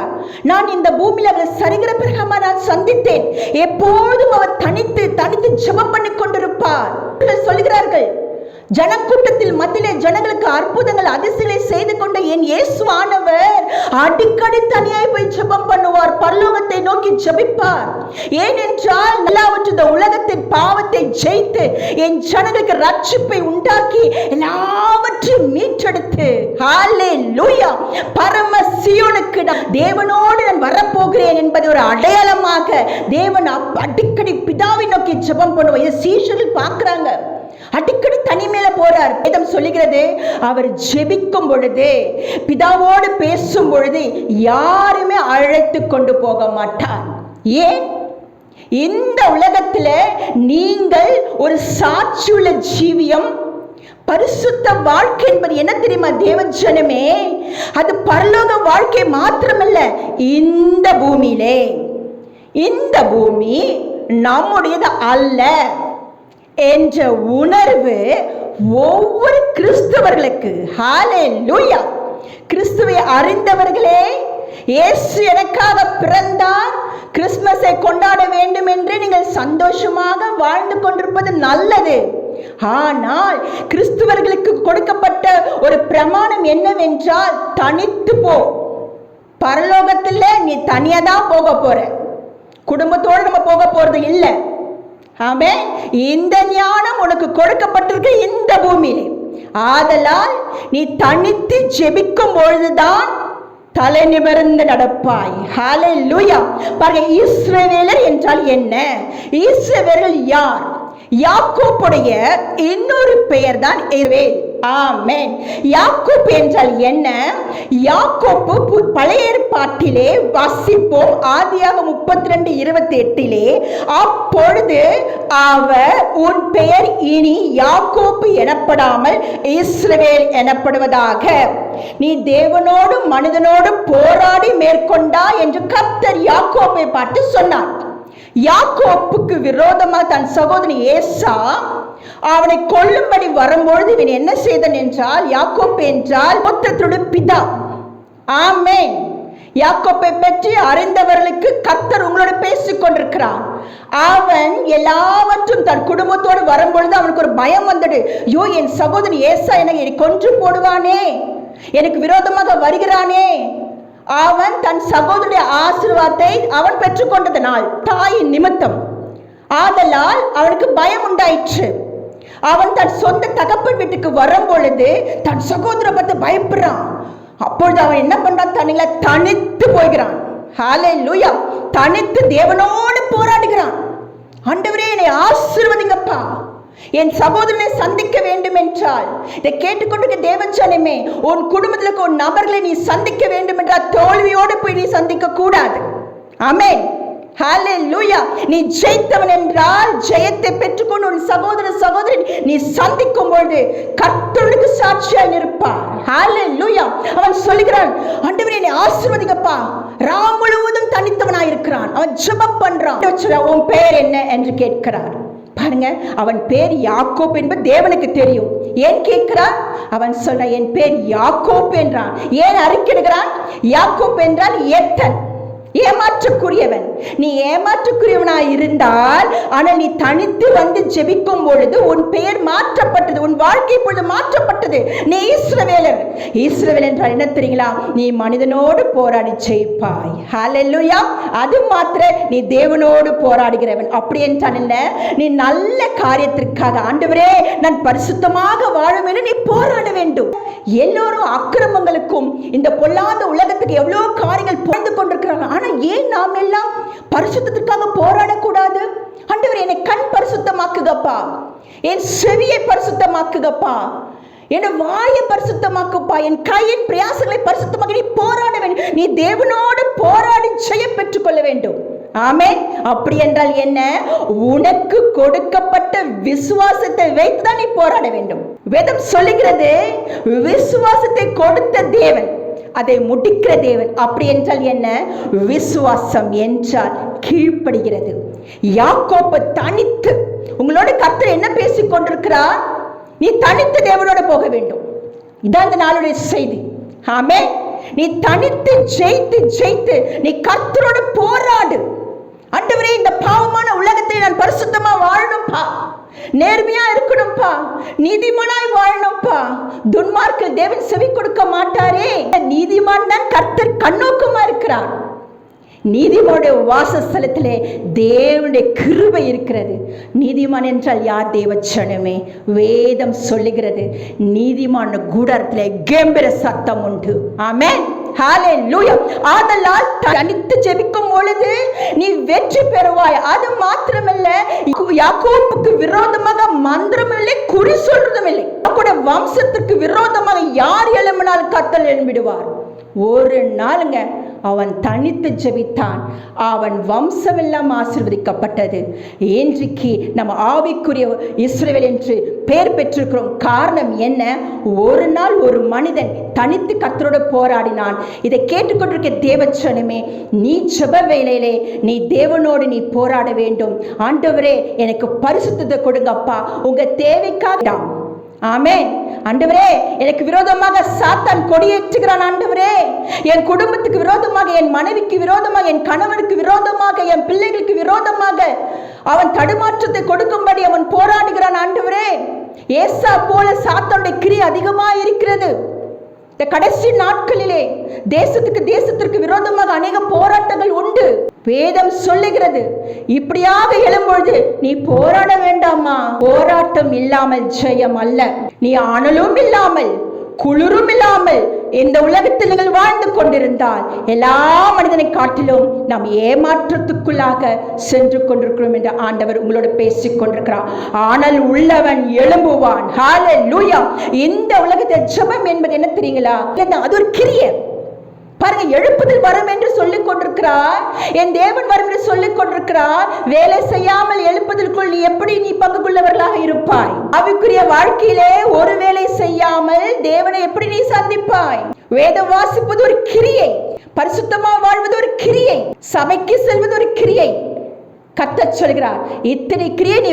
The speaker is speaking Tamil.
சொல்லுகிறார் நான் இந்த பூமியில் அவரை சரிகிற பிறகமா நான் சந்தித்தேன். எப்போதும் அவர் தனித்து தனித்து ஜெபம் பண்ணி கொண்டிருப்பார் சொல்கிறார்கள் சொல்லுகிறார்கள் ஜனக்கூட்டத்தில் மத்தியிலே ஜனங்களுக்கு அற்புதங்கள் அதிசயங்களை செய்து கொண்ட என் இயேசுவானவர் அடிக்கடி தனியாய் போய் ஜெபம் பண்ணுவார். பரலோகத்தை நோக்கி ஜெபிப்பார். ஏனென்றால் எல்லாவற்றும் இந்த உலகத்தின் பாவத்தை ஜெயித்து என் ஜனங்களுக்கு ரட்சிப்பை உண்டாக்கி எல்லாவற்றையும் மீட்டெடுத்து. ஹாலே லூயா பரம சியோனுக்கு தேவனோடு நான் வரப்போகிறேன் என்பது ஒரு அடையாளமாக தேவன் அடிக்கடி பிதாவை நோக்கி ஜெபம் பண்ணுவோம் இதை சீஷர்கள் பார்க்குறாங்க. அடிக்கடி தனிமையில போறார். வேதம் சொல்லுகிறது அவர் ஜெபிக்கும் பொழுது பிதாவோடு பேசும் பொழுது யாருமே அழைத்து கொண்டு போக மாட்டார். ஏன்? இந்த உலகத்துல நீங்கள் ஒரு சாட்சியுள்ள ஜீவியம் பரிசுத்த வாழ்க்கை என்பது என்ன தெரியுமா தேவஜனமே? அது பரலோக வாழ்க்கை மாத்திரமல்ல இந்த பூமியிலே. இந்த பூமி நம்முடையது அல்ல. என்ற உணர்வு ஒவ்வொரு கிறிஸ்தவர்களுக்கு. ஹாலே லூயா கிறிஸ்துவை அறிந்தவர்களே இயேசு எனக்காக பிறந்தார். கிறிஸ்மஸை கொண்டாட வேண்டும் என்று நீங்கள் சந்தோஷமாக வாழ்ந்து கொண்டிருப்பது நல்லது. ஆனால் கிறிஸ்துவர்களுக்கு கொடுக்கப்பட்ட ஒரு பிரமாணம் என்னவென்றால் தனித்து போ. பரலோகத்தில் நீ தனியாக தான் போக போற. குடும்பத்தோடு நம்ம போக போறது இல்லை. ஆமே இந்த ஞானம் உனக்கு கொடுக்கப்பட்டிருக்கு இந்த பூமியிலே. ஆதலால் நீ தனித்து ஜெபிக்கும் பொழுதுதான் தலை நிமிர்ந்து நடப்பாய். ஹalleluya பாருங்க இஸ்ரவேலர் என்றால் என்ன? இஸ்ரவேலர் யார்? யாக்கோப்புடைய இன்னொரு பெயர் தான் இஸ்ரவேல். ஆமென். யாக்கோப் என்றால் என்ன? யாக்கோப்பு பு- பழைய ஏற்பாட்டிலே வாசிப்போம். ஆதியாக முப்பத்தி ரெண்டு இருபத்தி எட்டிலே அப்பொழுது அவர் உன் பெயர் இனி யாக்கோப்பு எனப்படாமல் இஸ்ரவேல் எனப்படுவதாக. நீ தேவனோடு மனிதனோடு போராடி மேற்கொண்டா என்று கர்த்தர் யாக்கோப்பை பார்த்து சொன்னார். யாக்கோப்புக்கு விரோதமாக தன் சகோதரி ஏசா அவனை கொல்லும்படி வரும்பொழுது இவன் என்ன செய்தான் என்றால் யாக்கோப் என்றால் மொத்தத்துடன் பிதா. ஆமே யாக்கோப்பை பற்றி அறிந்தவர்களுக்கு கர்த்தர் உங்களோட பேசிக் கொண்டிருக்கிறான் அவன் எல்லாவற்றும் தன் குடும்பத்தோடு வரும்பொழுது அவனுக்கு ஒரு பயம் வந்துடு ஐயோ என் சகோதரி ஏசா என்னை கொன்று போடுவானே? எனக்கு விரோதமாக வருகிறானே? அவன் தன் சகோதரிய ஆசிர்வாதத்தை அவன் பெற்றுக்கொண்டதனால் தாயின் நிமித்தம். ஆதலால் அவனுக்கு பயம் உண்டாயிற்று. அவன் தன் சொந்த தகப்பன் வீட்டுக்கு வரும் பொழுது தன் சகோதரை பார்த்து பயப்படுறான். அப்பொழுது அவன் என்ன பண்றான்? தனியில தனித்து போகிறான். ஹாலே லூயா தனித்து தேவனோடு போராடுகிறான். ஆண்டவரே என்னை ஆசீர்வதிங்கப்பா. என் சகோதரனை சந்திக்க வேண்டும் என்றால் இதை கேட்டுக்கொண்டு தேவச்சனமே உன் குடும்பத்தில் உன் நபர்களை நீ சந்திக்க வேண்டும் என்றால் தோல்வியோடு போய் நீ சந்திக்க கூடாது அமேன் நீ ஜெயித்தவன் என்றால் ஜெயத்தை பெற்றுக்கொண்டு உன் சகோதர சகோதரி நீ சந்திக்கும் பொழுது கர்த்தருக்கு சாட்சியாக இருப்பார் ஹalleluya அவன் சொல்லுகிறான் ஆண்டவரே என்னை ஆசிர்வதிக்கப்பா ராம் முழுவதும் தனித்தவனாக இருக்கிறான் அவன் ஜெபம் பண்றான். உன் பெயர் என்ன? என்று கேட்கிறார். பாருங்க அவன் பேர் யாக்கோப் என்பது தேவனுக்கு தெரியும். ஏன் கேட்கிறான் அவன் சொல்ற என் பேர் யாக்கோப் என்றான். ஏன் அறிக்கிடுகிறான் யாக்கோப் என்றால் ஏத்தன். ஏமாற்றக்குரியவன். நீ ஏமாற்றக்குரியவனாய் இருந்தால் ஆனால் நீ தனித்து வந்து ஜெபிக்கும் பொழுது உன் பெயர் மாற்றப்பட்டது உன் வாழ்க்கை பொழுது மாற்றப்பட்டது. நீ ஈஸ்ரவேலர். ஈஸ்ரவேல் என்றால் என்ன தெரியுங்களா? நீ மனிதனோடு போராடி ஜெயிப்பாய். ஹalleluya அது மாத்திர நீ தேவனோடு போராடுகிறவன். அப்படி என்றால் என்ன? நீ நல்ல காரியத்திற்காக ஆண்டவரே நான் பரிசுத்தமாக வாழும் என்று நீ போராட வேண்டும். எல்லோரும் அக்கிரமங்களுக்கும் இந்த பொல்லாத உலகத்துக்கு எவ்வளோ காரியங்கள் புரிந்து கொண்டிருக்கிறாங்க ஆனால் ஏன் நாம் எல்லாம் பரிசுத்தத்துக்காக போராடக்கூடாது? ஆண்டவர் என்னை கண் பரிசுத்தமாக்குகப்பா என் செவியை பரிசுத்தமாக்குகப்பா என் வாயை பரிசுத்தமாக்குப்பா. என் கையின் பிரயாசங்களை பரிசுத்தமாக்க நீ போராட வேண்டும் நீ தேவனோடு போராடி ஜெய பெற்றுக்கொள்ள வேண்டும். ஆமே அப்படி என்றால் என்ன? உனக்கு கொடுக்கப்பட்ட விசுவாசத்தை வைத்துதான் நீ போராட வேண்டும். வேதம் சொல்லுகிறது விசுவாசத்தை கொடுத்த தேவன் அதை முடிக்கிற தேவன். அப்படி என்றால் என்ன? விசுவாசம் என்றால் கீழ்ப்படுகிறது. யாக்கோப்பு தனித்து உங்களோட கர்த்தர் என்ன பேசிக் கொண்டிருக்கிறார்? நீ தனித்து தேவனோட போக வேண்டும். இதான் இந்த நாளுடைய செய்தி. ஆமே நீ தனித்து ஜெயித்து ஜெயித்து நீ கர்த்தரோடு போராடு. அண்டவரே இந்த பாவமான உலகத்தை நான் பரிசுத்தமா வாழணும்பா. நேர்மையா இருக்கணும்ப்பா நீதிமானாய் வாழணும்ப்பா துன்மார்க்கில் தேவன் செவி கொடுக்க மாட்டாரே. நீதிமான் தான் கர்த்தர் கண்ணோக்கமா இருக்கிறார். நீதிமானுடைய வாசஸ்தலத்திலே தேவனுடைய கிருபை இருக்கிறது. நீதிமான் என்றால் யார்? தேவச்சனமே. வேதம் சொல்லுகிறது. நீதிமான கூடாரத்திலே கம்பீர சத்தம் உண்டு. ஆமென். ஆதலால் தனித்து ஜெபிக்கும் பொழுது நீ வெற்றி பெறுவாய். அது மாத்திரமல்ல யாக்கோப்புக்கு விரோதமாக மந்திரம் இல்லை குறி சொல்றதும் இல்லை கூட வம்சத்துக்கு விரோதமாக யார் எழும்பினால் கத்தல் எழும்பிடுவார் ஒரு நாளுங்க அவன் தனித்து ஜெபித்தான். அவன் வம்சமெல்லாம் ஆசிர்வதிக்கப்பட்டது. இன்றைக்கு நம்ம ஆவிக்குரிய இஸ்ரேல் என்று பெயர் பெற்றிருக்கிறோம். காரணம் என்ன? ஒரு நாள் ஒரு மனிதன் தனித்து கத்தரோட போராடினான். இதை கேட்டுக்கொண்டிருக்க தேவச்சனமே நீ செப வேலையிலே நீ தேவனோடு நீ போராட வேண்டும். ஆண்டவரே எனக்கு பரிசுத்தத்தை கொடுங்கப்பா உங்க தேவைக்காக ஆமே ஆண்டவரே எனக்கு விரோதமாக சாத்தான் கொடியேற்றுகிறான் ஆண்டவரே. என் குடும்பத்துக்கு விரோதமாக என் மனைவிக்கு விரோதமாக என் கணவனுக்கு விரோதமாக என் பிள்ளைகளுக்கு விரோதமாக அவன் தடுமாற்றத்தை கொடுக்கும்படி அவன் போராடுகிறான் ஆண்டவரே. ஏசா போல சாத்தானுடைய கிரி அதிகமாக இருக்கிறது இந்த கடைசி நாட்களிலே தேசத்துக்கு தேசத்திற்கு விரோதமாக அநேக போராட்டங்கள் உண்டு. வேதம் சொல்லுகிறது இப்படியாக எழும்பொழுது நீ போராட வேண்டாமா? போராட்டம் இல்லாமல் ஜெயம் அல்ல. நீ அனலும் இல்லாமல் குளிரும் இல்லாமல் இந்த உலகத்தில் நீங்கள் வாழ்ந்து கொண்டிருந்தால் எல்லா மனிதனை காட்டிலும் நாம் ஏமாற்றத்துக்குள்ளாக சென்று கொண்டிருக்கிறோம் என்று ஆண்டவர் உங்களோட பேசிக் கொண்டிருக்கிறார். ஆனால் உள்ளவன் எழும்புவான். இந்த உலகத்தில் ஜெபம் என்பது என்ன தெரியுங்களா? அது ஒரு கிரியை. பாருங்க எழுப்புதல் வரும் என்று சொல்லிக் கொண்டிருக்கிறார். என் தேவன் வரும் என்று சொல்லிக் கொண்டிருக்கிறார். வேலை செய்யாமல் எழுப்புதலுக்குள் நீ எப்படி நீ பங்கு கொள்ளவர்களாக இருப்பாய்? அவைக்குரிய வாழ்க்கையிலே ஒரு வேலை செய்யாமல் தேவனை எப்படி நீ சந்திப்பாய்? வேதம் வாசிப்பது ஒரு கிரியை. பரிசுத்தமா வாழ்வது ஒரு கிரியை. சபைக்கு செல்வது ஒரு கிரியை. கத்த சொல்கிறார் இத்தனை கிரியை நீ